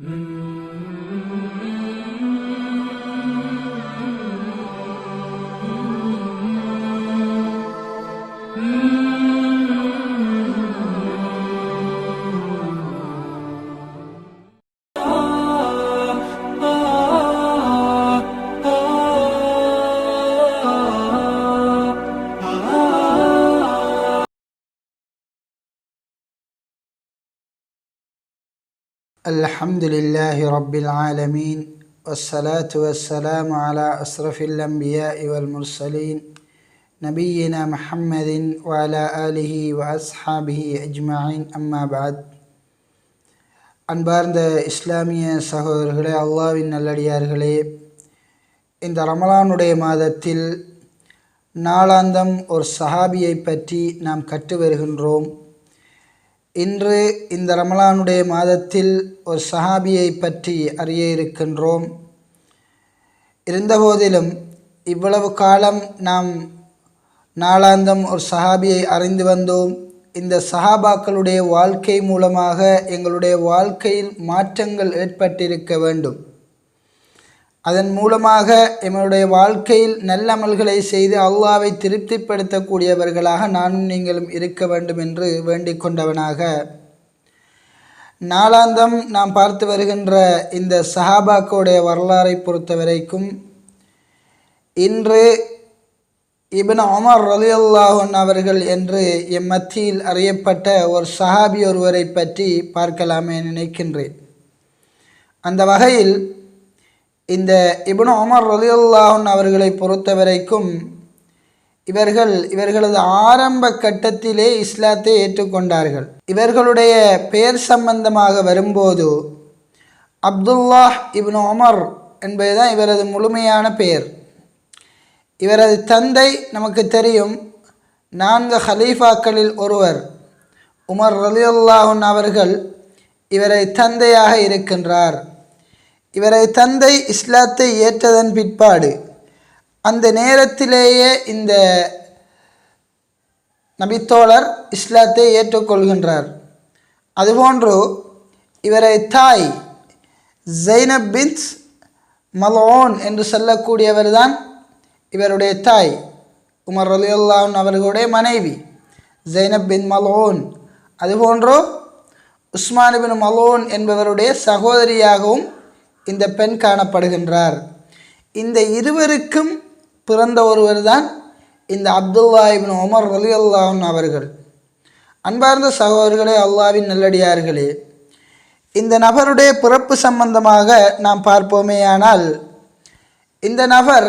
Mm-hmm. الحمد لله رب العالمين والصلاة والسلام على أشرف الأنبياء والمرسلين نبينا محمد وعلى آله وأصحابه أجمعين أما بعد அன்பார்ந்த இஸ்லாமிய சகோதரர்களே அல்லாவின் நல்லடியார்களே இந்த ரமலானுடைய மாதத்தில் நாளாந்தம் ஒரு சஹாபியை பற்றி நாம் கற்று வருகின்றோம் இன்று இந்த ரமலானுடைய மாதத்தில் ஒரு சஹாபியை பற்றி அறிய இருக்கின்றோம். இருந்தபோதிலும் இவ்வளவு காலம் நாம் நாளாந்தம் ஒரு சஹாபியை அறிந்து வந்தோம். இந்த சஹாபாக்களுடைய வாழ்க்கை மூலமாக எங்களுடைய வாழ்க்கையில் மாற்றங்கள் ஏற்பட்டிருக்க வேண்டும். அதன் மூலமாக எங்களுடைய வாழ்க்கையில் நல்லமல்களை செய்து அல்லாவை திருப்திப்படுத்தக்கூடியவர்களாக நானும் நீங்களும் இருக்க வேண்டும் என்று வேண்டிக் கொண்டவனாக. நாளாந்தம் நாம் பார்த்து வருகின்ற இந்த சஹாபாக்களுடைய வரலாறை பொறுத்த வரைக்கும் இன்று இபின் ஒமர் ரலியுல்லாஹன் அவர்கள் என்று எம் மத்தியில் அறியப்பட்ட ஒரு சஹாபி ஒருவரை பற்றி பார்க்கலாமே நினைக்கின்றேன். அந்த வகையில் இந்த இபுனு உமர் ரலியுல்லாஹன் அவர்களை பொறுத்த வரைக்கும் இவர்கள் இவர்களது ஆரம்ப கட்டத்திலே இஸ்லாத்தை ஏற்றுக்கொண்டார்கள். இவர்களுடைய பெயர் சம்பந்தமாக வரும்போது அப்துல்லாஹ் இப்னு உமர் என்பதுதான் இவரது முழுமையான பெயர். இவரது தந்தை நமக்கு தெரியும் நான்கு ஹலீஃபாக்களில் ஒருவர். உமர் ரலியுல்லாஹன் அவர்கள் இவரை தந்தையாக இருக்கின்றார். இவரை தந்தை இஸ்லாத்தை ஏற்றதன் பிற்பாடு அந்த நேரத்திலேயே இந்த நபித்தோழர் இஸ்லாத்தை ஏற்றுக்கொள்கின்றார். அதுபோன்று இவரை தாய் ஜைனப் பின்ஸ் மலோன் என்று சொல்லக்கூடியவர் தான் இவருடைய தாய். உமர் அலியுல்லான் அவர்களுடைய மனைவி ஜைனப் பின் மலோன். அதுபோன்று உஸ்மான் பின் மலோன் என்பவருடைய சகோதரியாகவும் இந்த பெண் காணப்படுகின்றார். இந்த இருவருக்கும் பிறந்த ஒருவர் தான் இந்த அப்துல்லா இபின் உமர் அலி அல்லாஹன் அவர்கள். அன்பார்ந்த சகோதரர்களே அல்லாவின் நல்லடியார்களே இந்த நபருடைய பிறப்பு சம்பந்தமாக நாம் பார்ப்போமேயானால் இந்த நபர்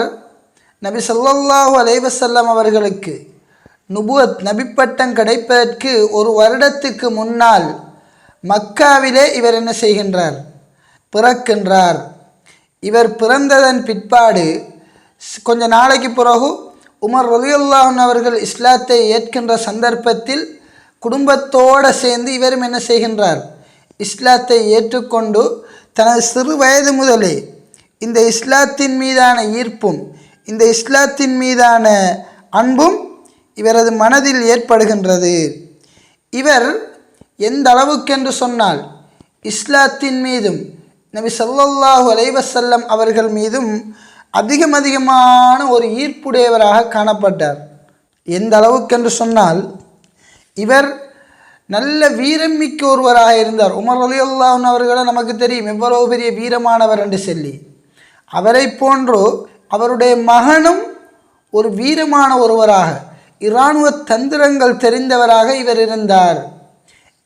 நபி சொல்லல்லாஹு அலைவசல்லம் அவர்களுக்கு நுபுவத் நபிப்பட்டம் கிடைப்பதற்கு ஒரு வருடத்துக்கு முன்னால் மக்காவிலே இவர் என்ன செய்கின்றார்? பிறக்கின்றார். இவர் பிறந்ததன் பிற்பாடு கொஞ்ச நாளைக்கு பிறகு உமர் ரலியுல்லான் அவர்கள் இஸ்லாத்தை ஏற்கின்ற சந்தர்ப்பத்தில் குடும்பத்தோடு சேர்ந்து இவரும் என்ன செய்கின்றார்? இஸ்லாத்தை ஏற்றுக்கொண்டு தனது சிறு வயது முதலே இந்த இஸ்லாத்தின் மீதான ஈர்ப்பும் இந்த இஸ்லாத்தின் மீதான அன்பும் இவரது மனதில் ஏற்படுகின்றது. இவர் எந்த அளவுக்கென்று சொன்னால் இஸ்லாத்தின் மீதும் நபி சல்லாஹூ அலைவசல்லம் அவர்கள் மீதும் அதிகம் அதிகமான ஒரு ஈர்ப்புடையவராக காணப்பட்டார். எந்த அளவுக்கென்று சொன்னால் இவர் நல்ல வீரம் மிக்க ஒருவராக இருந்தார். உமர் அலி அல்லாஹன் அவர்களை நமக்கு தெரியும். எவ்வளவு பெரிய வீரமானவர் என்று சொல்லி. அவரை போன்றோ அவருடைய மகனும் ஒரு வீரமான ஒருவராக இராணுவ தந்திரங்கள் தெரிந்தவராக இவர் இருந்தார்.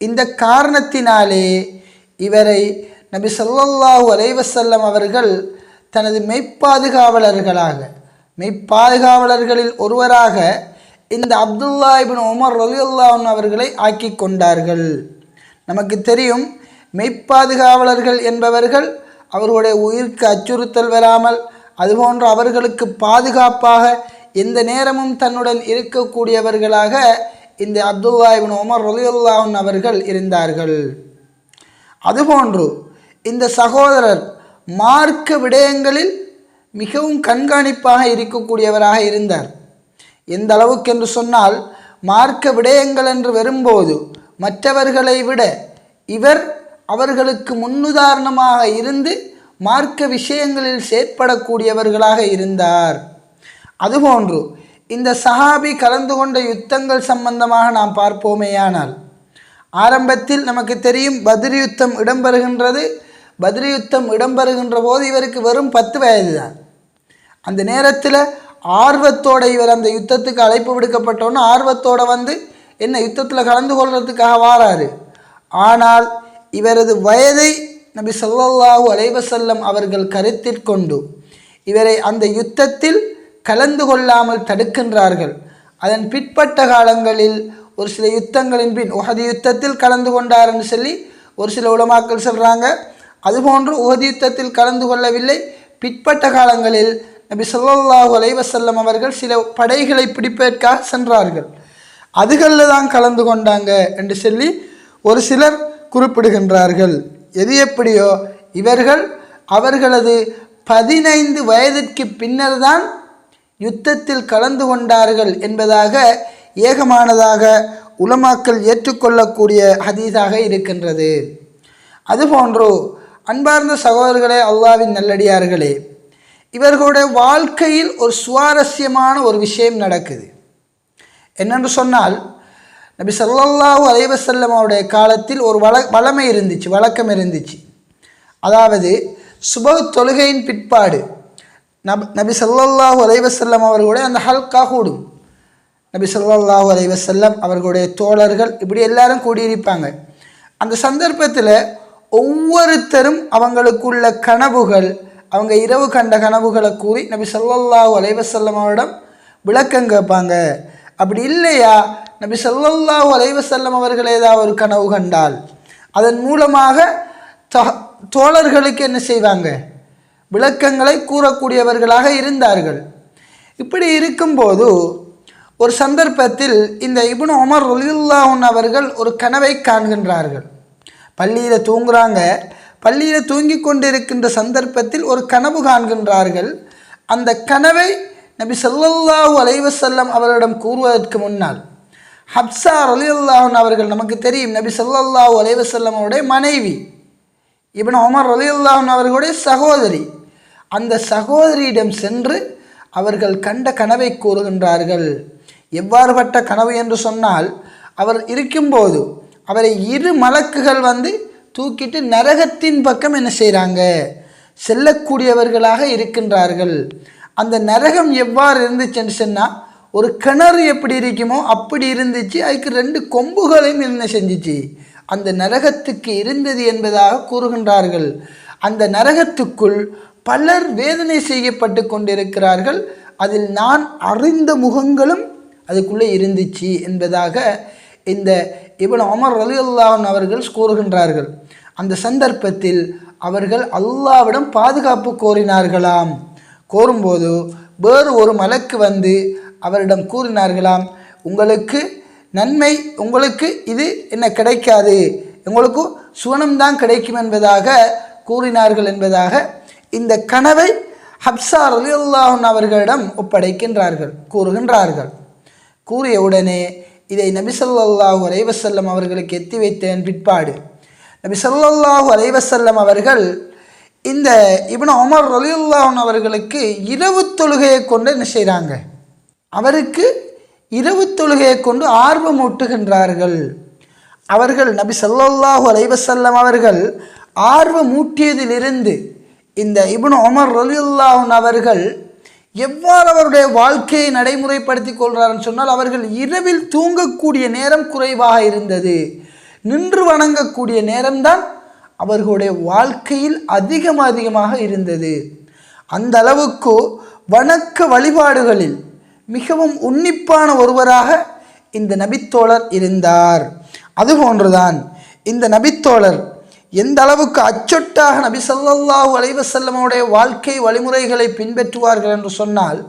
இந்த காரணத்தினாலே இவரை நபி சொல்லல்லாஹு அலைவசல்லம் அவர்கள் தனது மெய்ப்பாதுகாவலர்களாக மெய்ப்பாதுகாவலர்களில் ஒருவராக இந்த அப்துல்லா இபின் உமர் ரலியுல்லான் அவர்களை ஆக்கி கொண்டார்கள். நமக்கு தெரியும் மெய்ப்பாதுகாவலர்கள் என்பவர்கள் அவர்களுடைய உயிருக்கு அச்சுறுத்தல் வராமல் அதுபோன்று அவர்களுக்கு பாதுகாப்பாக எந்த நேரமும் தன்னுடன் இருக்கக்கூடியவர்களாக இந்த அப்துல்லா இபின் உமர் ரலியுல்லான் அவர்கள் இருந்தார்கள். அதுபோன்று இந்த சகோதரர் மார்க்க விடயங்களில் மிகவும் கண்காணிப்பாக இருக்கக்கூடியவராக இருந்தார். எந்த அளவுக்கு என்று சொன்னால் மார்க்க விடயங்கள் என்று வரும்போது மற்றவர்களை விட இவர் அவர்களுக்கு முன்னுதாரணமாக இருந்து மார்க்க விஷயங்களில் செயற்படக்கூடியவர்களாக இருந்தார். அதுபோன்று இந்த சஹாபி கலந்து கொண்ட யுத்தங்கள் சம்பந்தமாக நாம் பார்ப்போமேயானால் ஆரம்பத்தில் நமக்கு தெரியும் பத்ரி யுத்தம் இடம்பெறுகின்றது. பத்ரி யுத்தம் இடம்பெறுகின்ற போது இவருக்கு வெறும் பத்து வயது தான். அந்த நேரத்தில் ஆர்வத்தோட இவர் அந்த யுத்தத்துக்கு அழைப்பு விடுக்கப்பட்டோன்னு ஆர்வத்தோட வந்து என்ன யுத்தத்தில் கலந்து கொள்றதுக்காக வாராரு. ஆனால் இவரது வயதை நபி சொல்லாஹு அலைவசல்லம் அவர்கள் கருத்தில் கொண்டு இவரை அந்த யுத்தத்தில் கலந்து கொள்ளாமல் தடுக்கின்றார்கள். அதன் பிற்பட்ட காலங்களில் ஒரு சில யுத்தங்களின் பின் உஹது யுத்தத்தில் கலந்து கொண்டார்ன்னு சொல்லி ஒரு சில உலமாக்கள் சொல்கிறாங்க அதுபோன்று உஹது யுத்தத்தில் கலந்து கொள்ளவில்லை. பிற்பட்ட காலங்களில் நபி சொல்லாஹு அலைவசல்லம் அவர்கள் சில படைகளை பிடிப்பதற்காக சென்றார்கள். அதுகளில் தான் கலந்து கொண்டாங்க என்று சொல்லி ஒரு சிலர் குறிப்பிடுகின்றார்கள். எது எப்படியோ இவர்கள் அவர்களது பதினைந்து வயதிற்கு பின்னர் தான் யுத்தத்தில் கலந்து கொண்டார்கள் என்பதாக ஏகமானதாக உலமாக்கள் ஏற்றுக்கொள்ளக்கூடிய ஹதீஸாக இருக்கின்றது. அதுபோன்று அன்பார்ந்த சகோதரர்களே அல்லாவின் நல்லடியார்களே இவர்களுடைய வாழ்க்கையில் ஒரு சுவாரஸ்யமான ஒரு விஷயம் நடக்குது. என்னென்று சொன்னால் நபி ஸல்லல்லாஹு அலைவசல்லம் அவருடைய காலத்தில் ஒரு வழ வளமை இருந்துச்சு வழக்கம் இருந்துச்சு. அதாவது சுப தொழுகையின் பிற்பாடு நப் நபி ஸல்லல்லாஹு அலைவசல்லம் அவர்களுடைய அந்த ஹல்கா கூடும். நபி ஸல்லல்லாஹு அலைவசல்லம் அவர்களுடைய தோழர்கள் இப்படி எல்லாரும் கூடியிருப்பாங்க. அந்த சந்தர்ப்பத்தில் ஒவ்வொருத்தரும் அவங்களுக்குள்ள கனவுகள் அவங்க இரவு கண்ட கனவுகளை கூறி நபி சொல்லல்லாஹு அலைவசல்லமாவிடம் விளக்கம் கேட்பாங்க. அப்படி இல்லையா? நபி சொல்லல்லாஹு அலைவசல்லம் அவர்கள் ஏதாவது ஒரு கனவு கண்டால் அதன் மூலமாக தோழர்களுக்கு என்ன செய்வாங்க? விளக்கங்களை கூறக்கூடியவர்களாக இருந்தார்கள். இப்படி இருக்கும்போது ஒரு சந்தர்ப்பத்தில் இந்த இபுன் உமர் ரலியுல்லாஹன் அவர்கள் ஒரு கனவை காண்கின்றார்கள். பள்ளியில் தூங்குறாங்க. பள்ளியில் தூங்கி கொண்டிருக்கின்ற சந்தர்ப்பத்தில் ஒரு கனவு காண்கின்றார்கள். அந்த கனவை நபி ஸல்லல்லாஹு அலைவசல்லம் அவர்களிடம் கூறுவதற்கு முன்னால் ஹப்சா ரலியுல்லாஹன் அவர்கள் நமக்கு தெரியும் நபி ஸல்லல்லாஹு அலைவசல்லம் அவருடைய மனைவி இவன் உமர் ரலியுல்லாஹன் அவர்களுடைய சகோதரி. அந்த சகோதரியிடம் சென்று அவர்கள் கண்ட கனவை கூறுகின்றார்கள். எவ்வாறுபட்ட கனவு என்று சொன்னால் அவர் இருக்கும்போது அவரை இரு மலக்குகள் வந்து தூக்கிட்டு நரகத்தின் பக்கம் என்ன செய்கிறாங்க செல்லக்கூடியவர்களாக இருக்கின்றார்கள். அந்த நரகம் எவ்வாறு இருந்துச்சுன்னு சொன்னால் ஒரு கிணறு எப்படி இருக்குமோ அப்படி இருந்துச்சு. அதுக்கு ரெண்டு கொம்புகளையும் என்ன செஞ்சிச்சு? அந்த நரகத்துக்கு இருந்தது என்பதாக கூறுகின்றார்கள். அந்த நரகத்துக்குள் பலர் வேதனை செய்யப்பட்டு கொண்டிருக்கிறார்கள். அதில் நான் அறிந்த முகங்களும் அதுக்குள்ளே இருந்துச்சு என்பதாக இந்த இவன் அமர் அலி அவர்கள் கூறுகின்றார்கள் அந்த சந்தர்ப்பத்தில் அவர்கள் அல்லாவிடம் பாதுகாப்பு கோரினார்களாம். கோரும்போது வேறு ஒரு மலக்கு வந்து அவரிடம் கூறினார்களாம் உங்களுக்கு நன்மை உங்களுக்கு இது என்ன கிடைக்காது உங்களுக்கு சுவனம்தான் கிடைக்கும் என்பதாக கூறினார்கள் என்பதாக இந்த கனவை ஹப்சா அல்லாஹன் அவர்களிடம் ஒப்படைக்கின்றார்கள் கூறுகின்றார்கள். கூறிய உடனே இதை நபி அலைவசல்லம் அவர்களுக்கு எத்தி வைத்தேன் பிற்பாடு. நபி ஸல்லல்லாஹு அலைஹி அவர்கள் இந்த இப்னு உமர் ரலியுல்லாஹன் அவர்களுக்கு இரவு தொழுகையை கொண்டு என்ன செய்கிறாங்க அவருக்கு இரவு தொழுகையை கொண்டு ஆர்வம் ஊட்டுகின்றார்கள். அவர்கள் நபி ஸல்லல்லாஹு அலைவசல்லம் அவர்கள் ஆர்வம் ஊட்டியதிலிருந்து இந்த இப்னு உமர் ரலியுல்லாஹன் அவர்கள் எவ்வாறு அவருடைய வாழ்க்கையை நடைமுறைப்படுத்தி கொள்கிறார்னு சொன்னால் அவர்கள் இரவில் தூங்கக்கூடிய நேரம் குறைவாக இருந்தது. நின்று வணங்கக்கூடிய நேரம்தான் அவர்களுடைய வாழ்க்கையில் அதிகம் அதிகமாக இருந்தது. அந்த அளவுக்கு வணக்க வழிபாடுகளில் மிகவும் உன்னிப்பான ஒருவராக இந்த நபித்தோழர் இருந்தார். அதுபோன்றுதான் இந்த நபித்தோழர் எந்த அளவுக்கு அச்சொட்டாக நபி ஸல்லல்லாஹு அலைவசல்லமுடைய வாழ்க்கை வழிமுறைகளை பின்பற்றுவார்கள் என்று சொன்னால்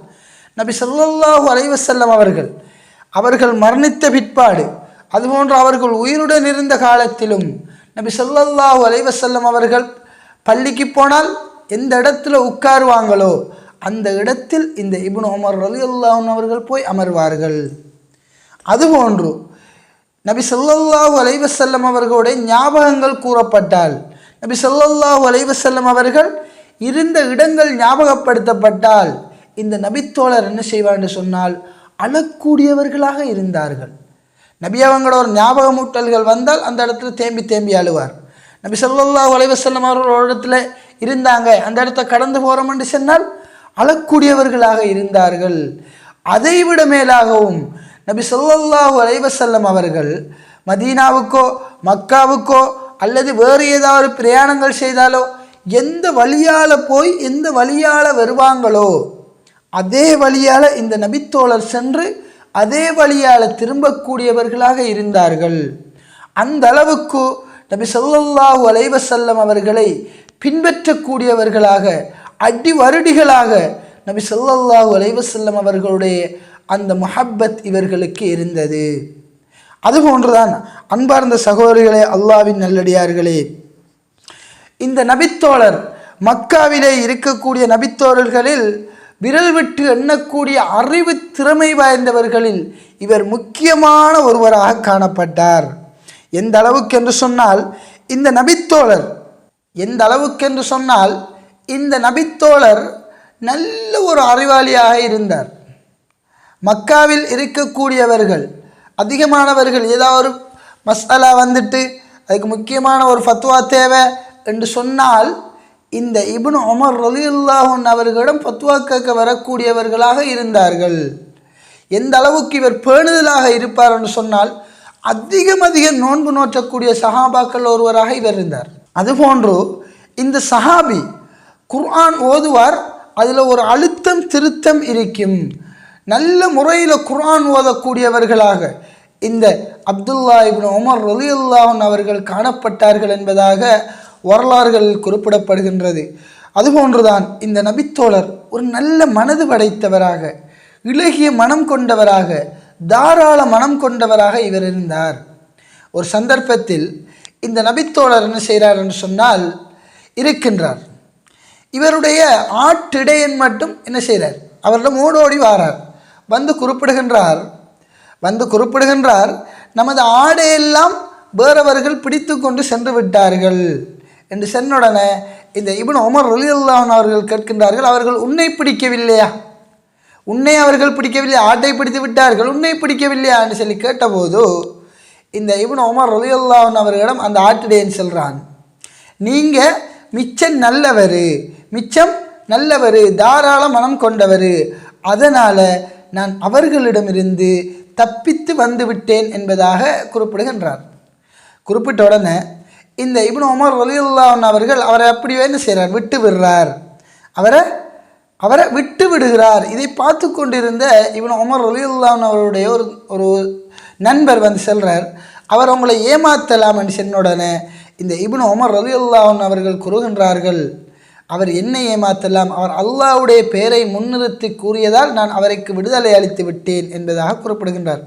நபி ஸல்லல்லாஹு அலைவசல்லம் அவர்கள் அவர்கள் மரணித்த பிற்பாடு அதுபோன்று அவர்கள் உயிருடன் இருந்த காலத்திலும் நபி சொல்லல்லாஹூ அலைவசல்லம் அவர்கள் பள்ளிக்கு போனால் எந்த இடத்துல உட்காருவாங்களோ அந்த இடத்தில் இந்த இபுன் உமர் ரலியல்லாஹு அவர்கள் போய் அமர்வார்கள். அதுபோன்று நபி ஸல்லல்லாஹு அலைவசல்லம் அவர்களுடைய ஞாபகங்கள் கூறப்பட்டால் நபி ஸல்லல்லாஹு அலைவசல்லம் அவர்கள் இருந்த இடங்கள் ஞாபகப்படுத்தப்பட்டால் இந்த நபித்தோழர் என்ன செய்வார் என்று சொன்னால் அழக்கூடியவர்களாக இருந்தார்கள். நபி அவங்களோட ஒரு ஞாபகமூட்டல்கள் வந்தால் அந்த இடத்துல தேம்பி தேம்பி அழுவார். நபி ஸல்லல்லாஹு அலைவசல்லம் அவர்களோட இடத்துல இருந்தாங்க அந்த இடத்த கடந்து போகிறோம் என்று சொன்னால் அழக்கூடியவர்களாக இருந்தார்கள். அதைவிட மேலாகவும் நபி சொல்லல்லாஹு அலைவசல்லம் அவர்கள் மதீனாவுக்கோ மக்காவுக்கோ அல்லது வேறு ஏதாவது பிரயாணங்கள் செய்தாலோ எந்த வழியால் போய் எந்த வழியால் வருவாங்களோ அதே வழியால் இந்த நபித்தோழர் சென்று அதே வழியால் திரும்பக்கூடியவர்களாக இருந்தார்கள். அந்த அளவுக்கு நபி ஸல்லல்லாஹு அலைவசல்லம் அவர்களை பின்பற்றக்கூடியவர்களாக அடி வருடிகளாக நபி சொல்லல்லாஹு அலைவசல்லம் அவர்களுடைய அந்த முஹப்பத் இவர்களுக்கு இருந்தது. அதுபோன்றுதான் அன்பார்ந்த சகோதரிகளே அல்லாவின் நல்லடியார்களே. இந்த நபித்தோழர் மக்காவிலே இருக்கக்கூடிய நபித்தோழர்களில் விரல் விட்டு எண்ணக்கூடிய அறிவு திறமை வாய்ந்தவர்களில் இவர் முக்கியமான ஒருவராக காணப்பட்டார். எந்த அளவுக்கு என்று சொன்னால் இந்த நபித்தோழர் எந்த அளவுக்கு என்று சொன்னால் இந்த நபித்தோழர் நல்ல ஒரு அறிவாளியாக இருந்தார். மக்காவில் இருக்கக்கூடியவர்கள் அதிகமானவர்கள் ஏதாவது ஒரு மசாலா வந்துட்டு அதுக்கு முக்கியமான ஒரு ஃபத்வா தேவை என்று சொன்னால் இந்த இபுன் உமர் ரலியுல்லாஹன் அவர்களிடம் ஃபத்வா கேட்க வரக்கூடியவர்களாக இருந்தார்கள். எந்த அளவுக்கு இவர் பேணுதலாக இருப்பார் என்று சொன்னால் அதிகம் அதிகம் நோன்பு நோற்றக்கூடிய சஹாபாக்கள் ஒருவராக இவர் இருந்தார். அதுபோன்று இந்த சஹாபி குர்ஆன் ஓதுவார் அதில் ஒரு அழுத்தம் திருத்தம் இருக்கும். நல்ல முறையில் குரான் ஓதக்கூடியவர்களாக இந்த அப்துல்லா இப்னு உமர் ரலியுல்லாஹன் அவர்கள் காணப்பட்டார்கள் என்பதாக வரலாறுகளில் குறிப்பிடப்படுகின்றது. அதுபோன்றுதான் இந்த நபித்தோழர் ஒரு நல்ல மனது படைத்தவராக இலகிய மனம் கொண்டவராக தாராள மனம் கொண்டவராக இவர் இருந்தார். ஒரு சந்தர்ப்பத்தில் இந்த நபித்தோழர் என்ன செய்கிறார் என்று சொன்னால் இருக்கின்றார். இவருடைய ஆட்டிடையன் மட்டும் என்ன செய்கிறார் அவரிடம் ஓடோடி வாரார். வந்து குறிப்பிடுகின்றார். வந்து குறிப்பிடுகின்றார் நமது ஆடையெல்லாம் வேறவர்கள் பிடித்து கொண்டு சென்று விட்டார்கள். என்று சென்னுடனே இந்த இவன் உமர் ரலியுல்லான் அவர்கள் கேட்கின்றார்கள் அவர்கள் உன்னை பிடிக்கவில்லையா? உன்னை அவர்கள் பிடிக்கவில்லையா? ஆட்டை பிடித்து விட்டார்கள் உன்னை பிடிக்கவில்லையா? என்று சொல்லி கேட்டபோது இந்த இவன் உமர் ரலியுல்லான் அவர்களிடம் அந்த ஆட்டிடையன் செல்கிறான் நீங்கள் மிச்சம் நல்லவர் மிச்சம் நல்லவர் தாராள மனம் கொண்டவர் அதனால் நான் அவர்களிடமிருந்து தப்பித்து வந்து விட்டேன் என்பதாக குறிப்பிடுகின்றார். குறிப்பிட்ட உடனே இந்த இப்னு உமர் வலியுல்லான் அவர்கள் அவரை அப்படி என்ன செய்கிறார் விட்டு விடுறார். அவரை அவரை விட்டு விடுகிறார். இதை பார்த்து கொண்டிருந்த இவன் உமர் ரலியுல்லான் அவருடைய ஒரு ஒரு நண்பர் வந்து செல்கிறார் அவர் உங்களை ஏமாத்தலாம் என்று சொன்ன உடனே இந்த இப்னு உமர் ரலியுல்லான் அவர்கள் கூறுகின்றார்கள் அவர் என்னை ஏமாத்தலாம்? அவர் அல்லாஹ்வுடைய பெயரை முன்னிறுத்தி கூறியதால் நான் அவருக்கு விடுதலை அளித்து விட்டேன் என்பதாக குறிப்பிடுகின்றார்.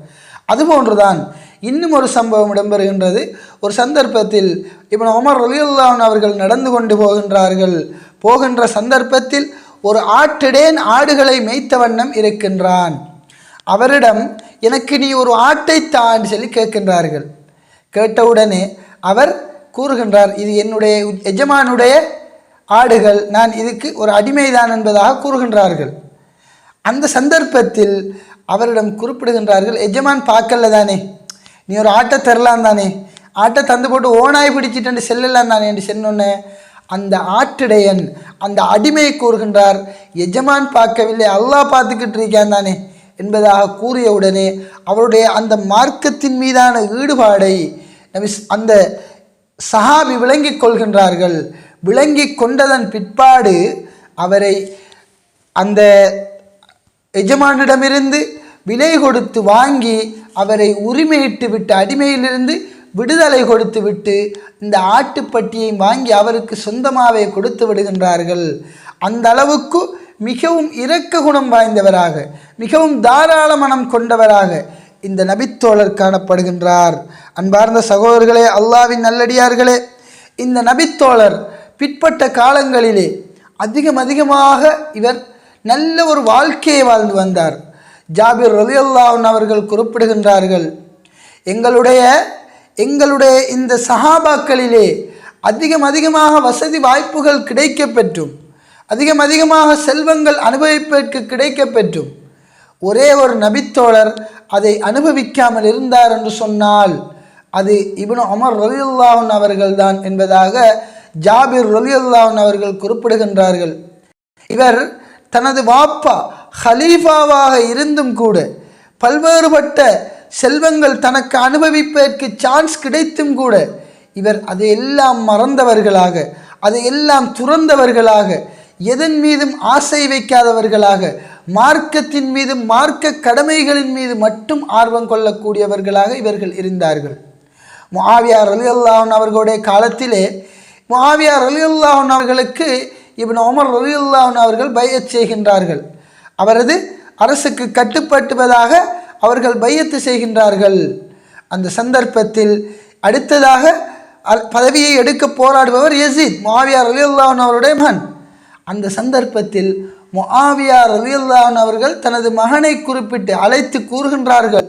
அதுபோன்றுதான் இன்னும் ஒரு சம்பவம் இடம்பெறுகின்றது. ஒரு சந்தர்ப்பத்தில் இப்போ உமர் ரலியுல்லான் அவர்கள் நடந்து கொண்டு போகின்றார்கள். போகின்ற சந்தர்ப்பத்தில் ஒரு ஆட்டிடேன் ஆடுகளை மேய்த்த வண்ணம் இருக்கின்றான். அவரிடம் எனக்கு நீ ஒரு ஆட்டை தான் சொல்லி கேட்கின்றார்கள். கேட்டவுடனே அவர் கூறுகின்றார் இது என்னுடைய எஜமானுடைய ஆடுகள் நான் இதுக்கு ஒரு அடிமைதான் என்பதாக கூறுகின்றார்கள். அந்த சந்தர்ப்பத்தில் அவரிடம் குறிப்பிடுகின்றார்கள் எஜமான் பார்க்கல தானே? நீ ஒரு ஆட்டை தரலாம் தானே? ஆட்டை தந்து போட்டு ஓனாய் பிடிச்சிட்டு செல்லலாம் தானே? என்று சொன்னோன்னே அந்த ஆட்டிடையன் அந்த அடிமையை கூறுகின்றார் எஜமான் பார்க்கவில்லை அல்லாஹ் பார்த்துக்கிட்டு இருக்கான் தானே? என்பதாக கூறியவுடனே அவருடைய அந்த மார்க்கத்தின் மீதான ஈடுபாடை நபி அந்த சஹாபி விளங்கிக் கொள்கின்றார்கள். விளங்கிக் கொண்டதன் பிற்பாடு அவரை அந்த எஜமானிடமிருந்து விலை கொடுத்து வாங்கி அவரை உரிமையிட்டு விட்டு அடிமையிலிருந்து விடுதலை கொடுத்து விட்டு இந்த ஆட்டுப்பட்டியை வாங்கி அவருக்கு சொந்தமாகவே கொடுத்து விடுகின்றார்கள். அந்த அளவுக்கு மிகவும் இரக்க குணம் வாய்ந்தவராக மிகவும் தாராள மனம் கொண்டவராக இந்த நபித்தோழர் காணப்படுகின்றார். அன்பார்ந்த சகோதரர்களே அல்லாவின் நல்லடியார்களே இந்த நபித்தோழர் பிற்பட்ட காலங்களிலே அதிகம் அதிகமாக இவர் நல்ல ஒரு வாழ்க்கையை வாழ்ந்து வந்தார். ஜாபிர் ரலியல்லாஹன் அவர்கள் குறிப்பிடுகின்றார்கள் எங்களுடைய எங்களுடைய இந்த சஹாபாக்களிலே அதிகம் அதிகமாக வசதி வாய்ப்புகள் கிடைக்கப் பெற்றும் அதிகம் அதிகமாக செல்வங்கள் அனுபவிப்பதற்கு கிடைக்க பெற்றும் ஒரே ஒரு நபித்தோழர் அதை அனுபவிக்காமல் இருந்தார் என்று சொன்னால் அது இவனு அமர் ரலியுல்லாஹன் அவர்கள்தான் என்பதாக ஜாபிர் ரலியுல்லாஹன் அவர்கள் குறிப்பிடுகின்றார்கள். இவர் தனது வாப்பா ஹலீஃபாவாக இருந்தும் கூட பல்வேறுபட்ட செல்வங்கள் தனக்கு அனுபவிப்பதற்கு சான்ஸ் கிடைத்தும் கூட இவர் அதையெல்லாம் மறந்தவர்களாக அதையெல்லாம் துறந்தவர்களாக எதன் மீதும் ஆசை வைக்காதவர்களாக மார்க்கத்தின் மீதும் மார்க்க கடமைகளின் மீது மட்டும் ஆர்வம் கொள்ளக்கூடியவர்களாக இவர்கள் இருந்தார்கள். முஆவியார் அலி அல்லாஹன் அவர்களுடைய காலத்திலே மாவியார் ரலியுல்லாஹன் அவர்களுக்கு இவன் உமர் ரலியுல்லாஹன் அவர்கள் பையச் செய்கின்றார்கள். அவரது அரசுக்கு கட்டுப்பட்டுவதாக அவர்கள் பையத்து செய்கின்றார்கள். அந்த சந்தர்ப்பத்தில் அடுத்ததாக அ- பதவியை எடுக்க போராடுபவர் யசீத் மாவியார் அலி அவருடைய மகன். அந்த சந்தர்ப்பத்தில் முஆவியார் அலி அவர்கள் தனது மகனை குறிப்பிட்டு அழைத்து கூறுகின்றார்கள்.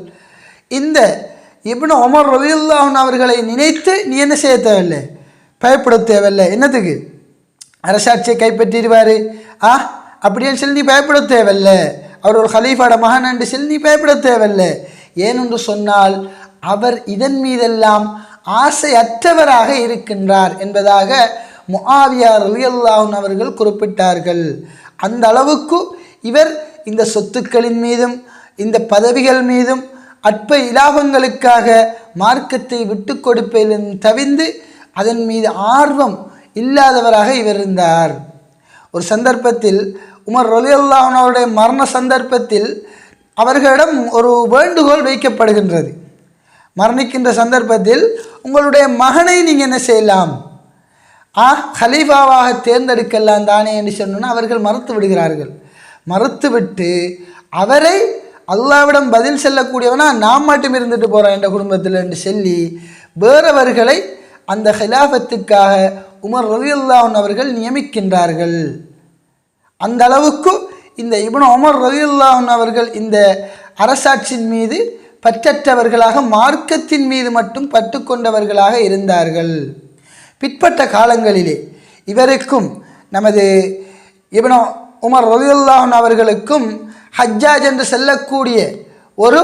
இந்த இப்னு உமர் ரலியல்லாஹன் அவர்களை நினைத்து நீ என்ன செய்ய தேவையில்லை? பயப்பட தேவையில்லை. என்னத்துக்கு? அரசாட்சியை கைப்பற்றிடுவார். ஆ? அப்படியே சொல்லி நீ பயப்பட தேவையில்லை. அவர் ஒரு ஹலீஃபாட மகன் என்று சொல்லி நீ பயப்பட தேவையில்லை ஏனென்று சொன்னால் அவர் இதன் மீதெல்லாம் ஆசையற்றவராக இருக்கின்றார் என்பதாக முஆவியார் ரலியல்லாஹன் அவர்கள் குறிப்பிட்டார்கள். அந்த அளவுக்கு இவர் இந்த சொத்துக்களின் மீதும் இந்த பதவிகள் மீதும் அற்ப இலாபங்களுக்காக மார்க்கத்தை விட்டு கொடுப்பதிலும் தவிர்ந்து அதன் மீது ஆர்வம் இல்லாதவராக இவர் இருந்தார். ஒரு சந்தர்ப்பத்தில் உமர் ரலியல்லாஹன் அவருடைய மரண சந்தர்ப்பத்தில் அவர்களிடம் ஒரு வேண்டுகோள் வைக்கப்படுகின்றது. மரணிக்கின்ற சந்தர்ப்பத்தில் உங்களுடைய மகனை நீங்கள் என்ன செய்யலாம்? ஆ ஹலீஃபாவாக தேர்ந்தெடுக்கலாம் தானே என்று சொன்னோன்னா அவர்கள் மறுத்து விடுகிறார்கள். மறுத்துவிட்டு அவரை அல்லாவிடம் பதில் செல்லக்கூடியவனா நாம் மட்டும் இருந்துட்டு போகிறோம் என்ற குடும்பத்தில் என்று சொல்லி வேறவர்களை அந்த ஹிலாஃபத்துக்காக உமர் ரவியுல்லான் அவர்கள் நியமிக்கின்றார்கள். அந்த அளவுக்கு இந்த இபன் உமர் ரவியுல்லான் அவர்கள் இந்த அரசாட்சியின் மீது பற்றற்றவர்களாக மார்க்கத்தின் மீது மட்டும் பற்று கொண்டவர்களாக இருந்தார்கள். பிற்பட்ட காலங்களிலே இவருக்கும் நமது இபனோ உமர் ரவியுல்லான் அவர்களுக்கும் ஹஜ்ஜாஜ் என்று செல்லக்கூடிய ஒரு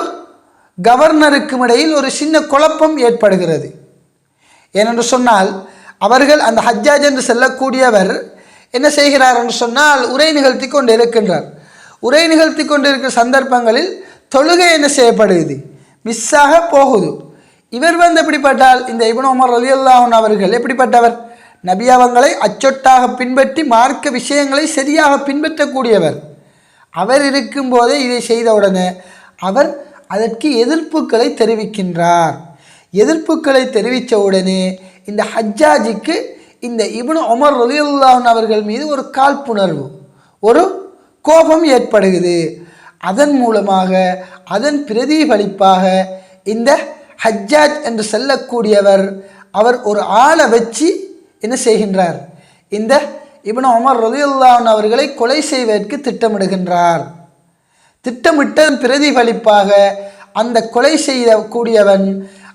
கவர்னருக்கும் இடையில் ஒரு சின்ன குழப்பம் ஏற்படுகிறது. ஏனென்று சொன்னால் அவர்கள் அந்த ஹஜ்ஜாஜ் என்று செல்லக்கூடியவர் என்ன செய்கிறார் என்று சொன்னால் உரை நிகழ்த்தி கொண்டு இருக்கின்றார். உரை நிகழ்த்தி கொண்டிருக்கிற சந்தர்ப்பங்களில் தொழுகை என்ன செய்யப்படுகிறது? மிஸ்ஸாக போகுது. இவர் வந்து எப்படிப்பட்டால் இந்த இபன் உமர் ரலியல்லாஹன் அவர்கள் எப்படிப்பட்டவர்? நபி அவங்களை அச்சொட்டாக பின்பற்றி மார்க்க விஷயங்களை சரியாக பின்பற்றக்கூடியவர். அவர் இருக்கும்போதே இதை செய்தவுடனே அவர் அதற்கு எதிர்ப்புகளை தெரிவிக்கின்றார். எதிர்ப்புகளை தெரிவித்த உடனே இந்த ஹஜ்ஜாஜிக்கு இந்த இப்னு உமர் ரலியல்லாஹன் அவர்கள் மீது ஒரு காழ்ப்புணர்வு ஒரு கோபம் ஏற்படுகிறது. அதன் மூலமாக அதன் பிரதிபலிப்பாக இந்த ஹஜ்ஜாஜ் என்று சொல்லக்கூடியவர் அவர் ஒரு ஆளை வச்சு என்ன செய்கின்றார்? இந்த இப்னு உமர் ரலியல்லாஹன் அவர்களை கொலை செய்வதற்கு திட்டமிடுகின்றார். திட்டமிட்டதன் பிரதிபலிப்பாக அந்த கொலை செய்யக்கூடியவன்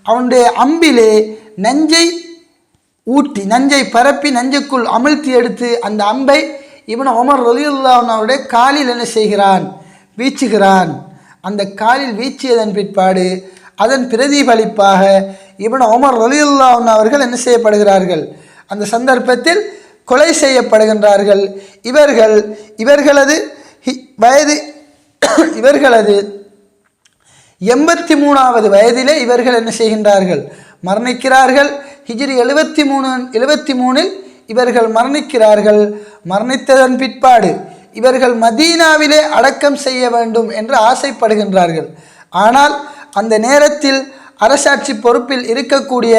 அவனுடைய அம்பிலே நஞ்சை ஊட்டி நஞ்சை பரப்பி நஞ்சுக்குள் அமிழ்த்தி எடுத்து அந்த அம்பை இவன் உமர் ரலியுல்லான் அவருடைய காலில் என்ன செய்கிறான்? வீச்சுகிறான். அந்த காலில் வீச்சியதன் பிற்பாடு அதன் பிரதிபலிப்பாக இவன் உமர் ரலியுல்லான் அவர்கள் என்ன செய்யப்படுகிறார்கள்? அந்த சந்தர்ப்பத்தில் கொலை செய்யப்படுகின்றார்கள். இவர்கள் இவர்களது வயது இவர்களது எண்பத்தி மூணாவது வயதிலே இவர்கள் என்ன செய்கின்றார்கள்? மரணிக்கிறார்கள். ஹிஜ்ரி எழுபத்தி மூணு எழுபத்தி மூணில் இவர்கள் மரணிக்கிறார்கள். மரணித்ததன் பிற்பாடு இவர்கள் மதீனாவிலே அடக்கம் செய்ய வேண்டும் என்று ஆசைப்படுகின்றார்கள். ஆனால் அந்த நேரத்தில் அரசாட்சி பொறுப்பில் இருக்கக்கூடிய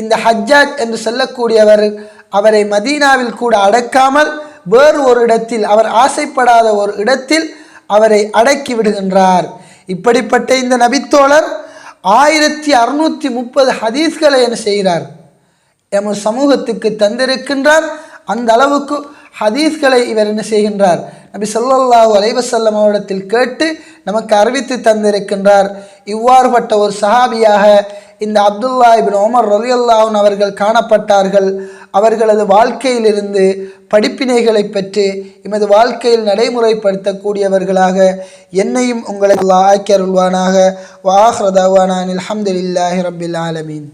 இந்த ஹஜ்ஜாஜ் என்று சொல்லக்கூடியவர் அவரை மதீனாவில் கூட அடக்காமல் வேறு ஒரு இடத்தில் அவர் ஆசைப்படாத ஒரு இடத்தில் அவரை அடக்கி விடுகின்றார். இப்படிப்பட்ட இந்த நபித்தோழர் ஆயிரத்தி அறுநூற்றி முப்பது ஹதீஸ்களை என்ன செய்கிறார்? எமது சமூகத்துக்கு தந்திருக்கின்றார். அந்த அளவுக்கு ஹதீஸ்களை இவர் என்ன செய்கின்றார்? நபி ஸல்லல்லாஹு அலைவசல்லம் அவரிடத்தில் கேட்டு நமக்கு அறிவித்து தந்திருக்கின்றார். இவ்வாறுபட்ட ஒரு சஹாபியாக இந்த அப்துல்லா இபின் ஒமர் ரலியல்லாஹுன் அவர்கள் காணப்பட்டார்கள். அவர்களது வாழ்க்கையிலிருந்து படிப்பினைகளை பெற்று எமது வாழ்க்கையில் நடைமுறைப்படுத்தக்கூடியவர்களாக என்னையும் உங்களை அல்லாஹ் ஆக்கி அருள்வானாக. வாஹ்ரதாவானான் அல்ஹம்துலில்லாஹி ரப்பில் ஆலமீன்.